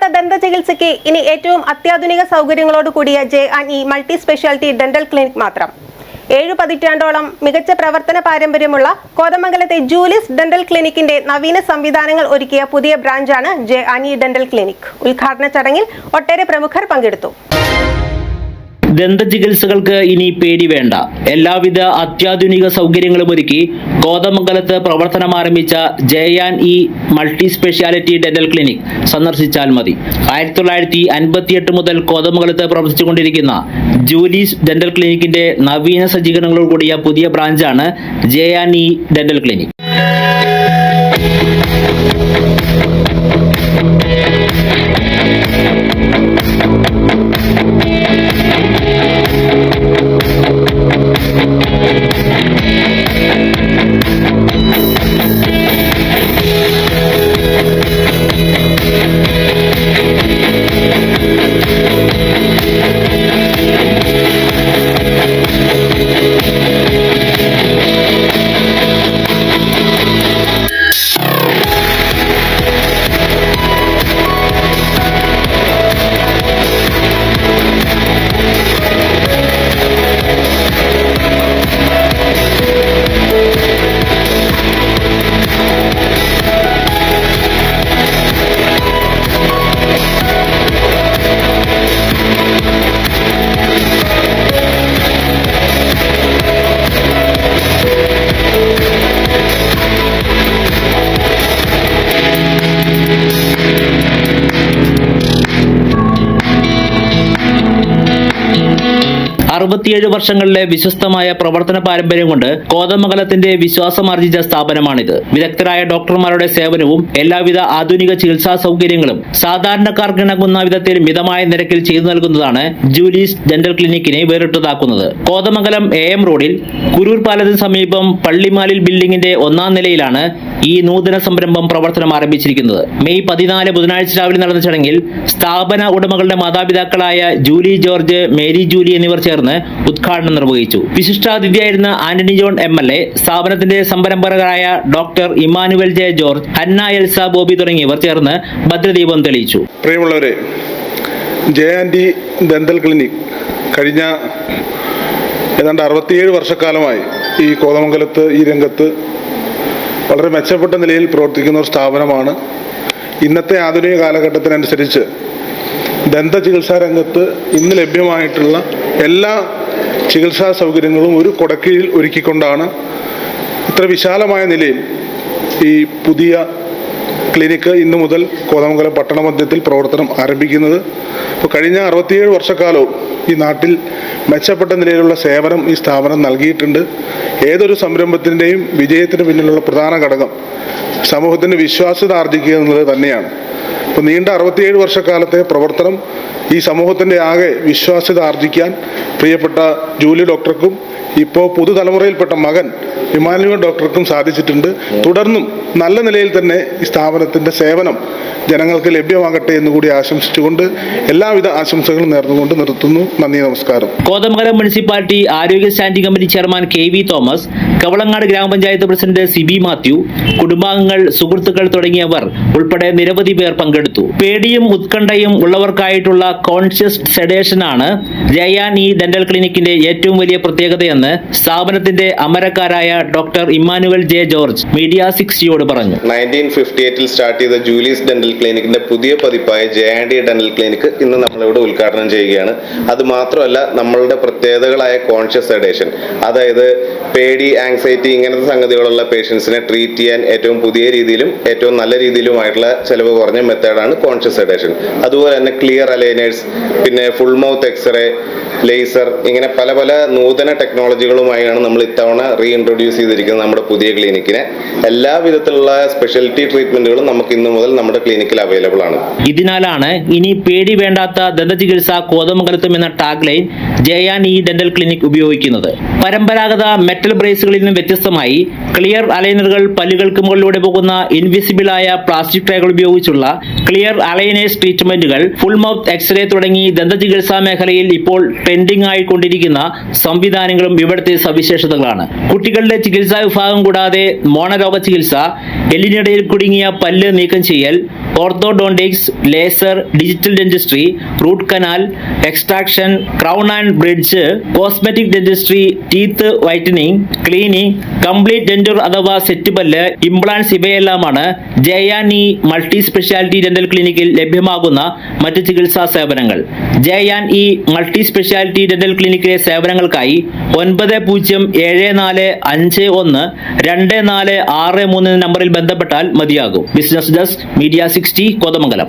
പരമ്പരാഗത ദന്ത ചികിത്സയ്ക്ക് ഇനി ഏറ്റവും അത്യാധുനിക സൗകര്യങ്ങളോട് കൂടിയ J and E multi speciality dental clinic മാത്രം. ഏഴു പതിറ്റാണ്ടോളം മികച്ച പ്രവർത്തന പാരമ്പര്യമുള്ള കോതമംഗലത്തെ ജൂലിസ് ഡെന്റൽ ക്ലിനിക്കിന്റെ നവീന സംവിധാനങ്ങൾ ഒരുക്കിയ പുതിയ ബ്രാഞ്ചാണ് J and E dental clinic. ഉദ്ഘാടന ചടങ്ങിൽ ഒട്ടേറെ പ്രമുഖർ പങ്കെടുത്തു. ദന്ത ചികിത്സകൾക്ക് ഇനി പേടി വേണ്ട. എല്ലാവിധ അത്യാധുനിക സൗകര്യങ്ങളും ഒരുക്കി കോതമംഗലത്ത് പ്രവർത്തനം ആരംഭിച്ച J and E multi speciality dental clinic സന്ദർശിച്ചാൽ മതി. ആയിരത്തി തൊള്ളായിരത്തി അൻപത്തിയെട്ട് മുതൽ കോതമംഗലത്ത് പ്രവർത്തിച്ചുകൊണ്ടിരിക്കുന്ന ജൂലീസ് ഡെന്റൽ ക്ലിനിക്കിന്റെ നവീന സജ്ജീകരണങ്ങളോട് കൂടിയ പുതിയ ബ്രാഞ്ചാണ് ജയാൻ ഇ ഡെന്റൽ ക്ലിനിക്. അറുപത്തിയേഴ് വർഷങ്ങളിലെ വിശ്വസ്തമായ പ്രവർത്തന പാരമ്പര്യം കൊണ്ട് കോതമംഗലത്തിന്റെ വിശ്വാസമാർജിച്ച സ്ഥാപനമാണിത്. വിദഗ്ധരായ ഡോക്ടർമാരുടെ സേവനവും എല്ലാവിധ ആധുനിക ചികിത്സാ സൗകര്യങ്ങളും സാധാരണക്കാർക്ക് ഇണങ്ങുന്ന വിധത്തിൽ മിതമായ നിരക്കിൽ ചെയ്തു നൽകുന്നതാണ് ജൂലീസ് ഡെന്റൽ ക്ലിനിക്കിനെ വേറിട്ടതാക്കുന്നത്. കോതമംഗലം എ എം റോഡിൽ കുരൂർ പാലത്തിന് സമീപം പള്ളിമാലിൽ ബിൽഡിംഗിന്റെ ഒന്നാം നിലയിലാണ് ഈ നൂതന സംരംഭം പ്രവർത്തനം ആരംഭിച്ചിരിക്കുന്നത്. മെയ് പതിനാല് ബുധനാഴ്ച രാവിലെ നടന്ന ചടങ്ങിൽ സ്ഥാപന ഉടമകളുടെ മാതാപിതാക്കളായ ജൂലി ജോർജ് മേരി ജൂലി എന്നിവർ ചേർന്ന് ഉദ്ഘാടനം നിർവഹിച്ചു. വിശിഷ്ടാതിഥിയായിരുന്ന Antony John M L A സ്ഥാപനത്തിന്റെ സംരംഭകരായ ഡോക്ടർ ഇമാനുവൽ ജെ ജോർജ് ഹന്ന എൽസ ബോബി തുടങ്ങിയവർ ചേർന്ന് ഭദ്രദീപം തെളിയിച്ചു. പ്രിയമുള്ളവരെ ജെ ആൻഡി ദന്തൽ ക്ലിനിക് കഴിഞ്ഞ ഏതാണ്ട് അറുപത്തിയേഴ് വർഷക്കാലമായി ഈ കോതമംഗലത്ത് ഈ രംഗത്ത് വളരെ മെച്ചപ്പെട്ട നിലയിൽ പ്രവർത്തിക്കുന്ന ഒരു സ്ഥാപനമാണ്. ഇന്നത്തെ ആധുനിക കാലഘട്ടത്തിനനുസരിച്ച് ദന്ത ചികിത്സാ രംഗത്ത് ഇന്ന് ലഭ്യമായിട്ടുള്ള എല്ലാ ചികിത്സാ സൗകര്യങ്ങളും ഒരു കൊടക്കീഴിൽ ഒരുക്കിക്കൊണ്ടാണ് ഇത്ര വിശാലമായ നിലയിൽ ഈ പുതിയ ക്ലിനിക്ക് ഇന്നു മുതൽ കോതമംഗലം പട്ടണ മധ്യത്തിൽ പ്രവർത്തനം ആരംഭിക്കുന്നത്. ഇപ്പോൾ കഴിഞ്ഞ അറുപത്തിയേഴ് വർഷക്കാലവും ഈ നാട്ടിൽ മെച്ചപ്പെട്ട നിലയിലുള്ള സേവനം ഈ സ്ഥാപനം നൽകിയിട്ടുണ്ട്. ഏതൊരു സംരംഭത്തിന്റെയും വിജയത്തിന് പിന്നിലുള്ള പ്രധാന ഘടകം സമൂഹത്തിന് വിശ്വാസ്യത ആർജിക്കുക എന്നുള്ളത് തന്നെയാണ്. ഇപ്പോൾ നീണ്ട അറുപത്തിയേഴ് വർഷക്കാലത്തെ പ്രവർത്തനം ഈ സമൂഹത്തിന്റെ ആകെ വിശ്വാസ്യത ആർജിക്കാൻ പ്രിയപ്പെട്ട ജൂലി ഡോക്ടർക്കും ഇപ്പോൾ പുതുതലമുറയിൽപ്പെട്ട മകൻ ഇമാനുവൽ ഡോക്ടർക്കും സാധിച്ചിട്ടുണ്ട്. തുടർന്നും നല്ല നിലയിൽ തന്നെ ഈ സ്ഥാപനത്തിന്റെ സേവനം ജനങ്ങൾക്ക് ലഭ്യമാകട്ടെ എന്ന് കൂടി ആശംസിച്ചുകൊണ്ട് എല്ലാവിധ ആശംസകളും നേർന്നുകൊണ്ട് നിർത്തുന്നു. നന്ദി നമസ്കാരം. കോതമംഗലം മുനിസിപ്പാലിറ്റി ആരോഗ്യ standing committee chairman K V Thomas Kavalangad ഗ്രാമപഞ്ചായത്ത് പ്രസിഡന്റ് സിബി മാത്യു കുടുംബാംഗങ്ങൾ സുഹൃത്തുക്കൾ തുടങ്ങിയവർ ഉൾപ്പെടെ നിരവധി പേർ പങ്കെടുത്തു. പേടിയും ഉത്കണ്ഠയും ഉള്ളവർക്കായിട്ടുള്ള കോൺഷ്യസ് സെഡേഷൻ ആണ് ജയാൻ ഇ ഡെന്റൽ ക്ലിനിക്കിന്റെ ഏറ്റവും വലിയ പ്രത്യേകതയെന്ന് സ്ഥാപനത്തിന്റെ അമരക്കാരായ doctor Emmanuel J George media സിക്സ്റ്റിയോട് പറഞ്ഞു. നയന്റീൻ ഫിഫ്റ്റി എയ്റ്റിൽ സ്റ്റാർട്ട് ചെയ്ത ജൂലിയസ് ഡെന്റൽ ക്ലിനിക്കിന്റെ പുതിയ പതിപ്പായ J and D dental clinic ഇന്ന് നമ്മളിവിടെ ഉദ്ഘാടനം ചെയ്യുകയാണ്. അത് മാത്രമല്ല നമ്മളുടെ പ്രത്യേകതകളായ കോൺഷ്യസ് സെഡേഷൻ അതായത് പേടി ആങ്സൈറ്റി ഇങ്ങനത്തെ സംഗതികളുള്ള പേഷ്യൻസിനെ ട്രീറ്റ് ചെയ്യാൻ ഏറ്റവും പുതിയ രീതിയിലും ഏറ്റവും നല്ല രീതിയിലുമായിട്ടുള്ള ചെലവ് കുറഞ്ഞ മെത്തേഡാണ് കോൺഷ്യസ് സെഡേഷൻ അതുപോലെ തന്നെ ക്ലിയർ അലൈനേഴ്സ് പിന്നെ full mouth x ray laser ഇങ്ങനെ പല പല നൂതന ടെക്നോളജികളുമായാണ് നമ്മൾ ഇത്തവണ റീഇൻട്രൊഡ്യൂസ് ചെയ്തിരിക്കുന്നത് നമ്മുടെ പുതിയ ക്ലിനിക്കിനെ എല്ലാ വിധത്തിലുള്ള സ്പെഷ്യാലിറ്റി ട്രീറ്റ്മെന്റുകളും നമുക്ക് ഇന്നു മുതൽ നമ്മുടെ ക്ലിനിക്കിൽ അവൈലബിൾ ആണ്. ഇതിനാലാണ് ഇനി പേടി വേണ്ടാത്ത ദന്തചികിത്സ കോതമംഗലത്തും എന്ന tag line J and E dental clinic ഉപയോഗിക്കുന്നത്. പരമ്പരാഗത മെറ്റൽ ബ്രേസുകളിൽ നിന്നും വ്യത്യസ്തമായി ക്ലിയർ അലൈനറുകൾ പല്ലുകൾക്ക് മുകളിലൂടെ പോകുന്ന ഇൻവിസിബിൾ ആയ പ്ലാസ്റ്റിക് ട്രേകൾ ഉപയോഗിച്ചുള്ള ക്ലിയർ അലൈനേഴ്സ് ട്രീറ്റ്മെന്റുകൾ ഫുൾ മൗത്ത് എക്സ്റേ തുടങ്ങി ദന്തചികിത്സാ മേഖലയിൽ ഇപ്പോൾ ട്രെൻഡിംഗ് ആയിക്കൊണ്ടിരിക്കുന്ന സംവിധാനങ്ങളും ഇവിടുത്തെ സവിശേഷതകളാണ്. കുട്ടികളുടെ ചികിത്സാ വിഭാഗം കൂടാതെ മോണരോഗ ചികിത്സ എല്ലിനിടയിൽ കുടുങ്ങിയ പല്ല് നീക്കം ചെയ്യൽ orthodontics laser digital dentistry root canal extraction crown and bridge cosmetic dentistry teeth whitening cleaning complete denture അഥവാ സെറ്റ് പല്ല് ഇംപ്ലാന്റ്സ് ഇവയെല്ലാമാണ് ജയാനി മൾട്ടി സ്പെഷ്യാലിറ്റി ഡെന്റൽ ക്ലിനിക്കിൽ ലഭ്യമാകുന്ന മറ്റ് ചികിത്സാ സേവനങ്ങൾ. J and E multi speciality dental ക്ലിനിക്കിലെ സേവനങ്ങൾക്കായി ഒൻപത് പൂജ്യം ഏഴ് നാല് അഞ്ച് ഒന്ന് രണ്ട് നാല് ആറ് മൂന്ന് നമ്പറിൽ ബന്ധപ്പെട്ടാൽ മതിയാകും. Business desk media sixty Kothamangalam.